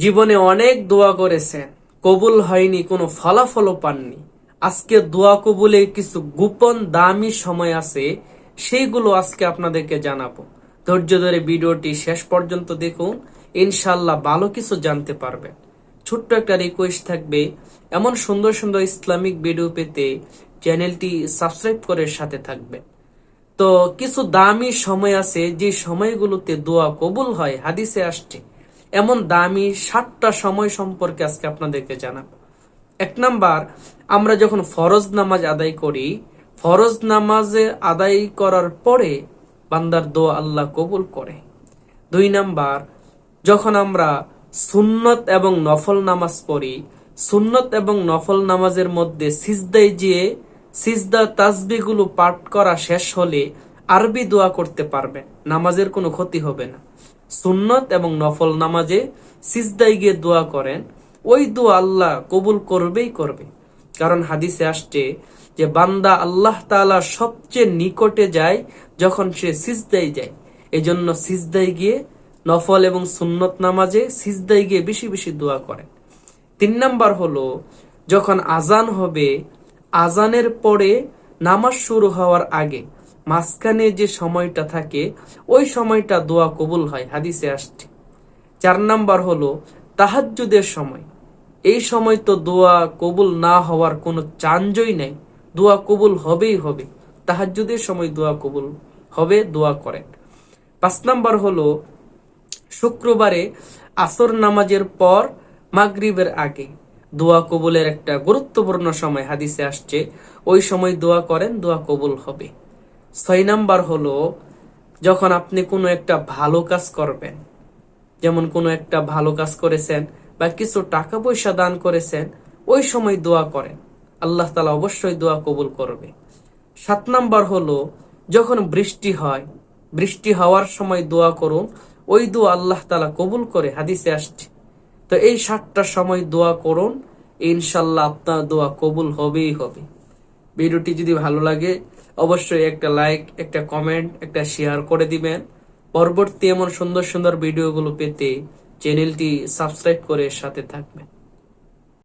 জীবনে অনেক দোয়া করেছেন। কবুল হয়নি, কোনো ফলাফলও পাননি। আজকে দোয়া কবুলে কিছু গোপন দামি সময় আছে সেইগুলো আজকে আপনাদেরকে জানাব। ধৈর্য ধরে ভিডিওটি শেষ পর্যন্ত দেখুন ইনশাল্লাহ ভালো কিছু জানতে পারবেন। ছোট্ট একটা রিকোয়েস্ট থাকবে, এমন সুন্দর সুন্দর ইসলামিক ভিডিও পেতে চ্যানেলটি সাবস্ক্রাইব করে সাথে থাকবেন। তো কিছু দামি সময় আছে, যে সময়গুলোতে দোয়া কবুল হয়, হাদিসে আসছে। এমন দামি সাতটা সময় সম্পর্কে আজকে আপনাদেরকে জানাব। এক নাম্বার, আমরা যখন ফরজ নামাজ আদায় করি, ফরজ নামাজে আদায় করার পরে বান্দার দোয়া আল্লাহ কবুল করে। দুই নাম্বার, যখন আমরা সুন্নত এবং নফল নামাজ পড়ি, সুন্নত এবং নফল নামাজের মধ্যে সিজদায় যেয়ে সিজদা তাসবিগুলো পাঠ করা শেষ হলে আরবি দোয়া করতে পারবেন নামাজের কোনো ক্ষতি হবে না। সুন্নত এবং নফল নামাজে সিজদাই গিয়ে দোয়া করেন, ওই দোয়া আল্লাহ কবুল করবেই করবে। কারণ হাদিসে আসছে যে, বান্দা আল্লাহ তাআলা সবচেয়ে নিকটে যায় যখন সে সিজদায় যায়। এই জন্য সিজদায় গিয়ে নফল এবং সুন্নত নামাজে সিজদাই গিয়ে বেশি বেশি দোয়া করেন। তিন নাম্বার হলো, যখন আজান হবে আজানের পরে নামাজ শুরু হওয়ার আগে মাঝখানে যে সময়টা থাকে, ওই সময়টা দোয়া কবুল হয়, হাদিসে আসছে। চার নাম্বার হলো তাহাজ্জুদের সময়। এই সময় তো দোয়া কবুল না হওয়ার কোনো চাঞ্জই নাই। দোয়া কবুল হবেই হবে। তাহাজ্জুদের সময় দোয়া কবুল হবে, দোয়া করেন। পাঁচ নাম্বার হলো শুক্রবারে আসর নামাজের পর মাগরিবের আগে দোয়া কবুলের একটা গুরুত্বপূর্ণ সময় হাদিসে আসছে। ওই সময় দোয়া করেন, দোয়া কবুল হবে। ছয় নাম্বার হলো, যখন আপনি কোনো একটা ভালো কাজ করবেন, যেমন কোনো একটা ভালো কাজ করেছেন বা কিছু টাকা পয়সা দান করেছেন, ওই সময় দোয়া করেন। আল্লাহ তালা অবশ্যই দোয়া কবুল করবে। সাত নাম্বার হলো, যখন বৃষ্টি হয়, বৃষ্টি হওয়ার সময় দোয়া করুন, ওই দোয়া আল্লাহ তালা কবুল করে, হাদিসে আসছে। তো এই সাতটা সময় দোয়া করুন ইনশাল্লাহ আপনার দোয়া কবুল হবেই হবে। ভিডিওটি যদি ভালো লাগে অবশ্যই একটা লাইক একটা কমেন্ট একটা শেয়ার করে দিবেন। পরবর্তী এমন সুন্দর সুন্দর ভিডিওগুলো পেতে চ্যানেলটি সাবস্ক্রাইব করে সাথে থাকবেন।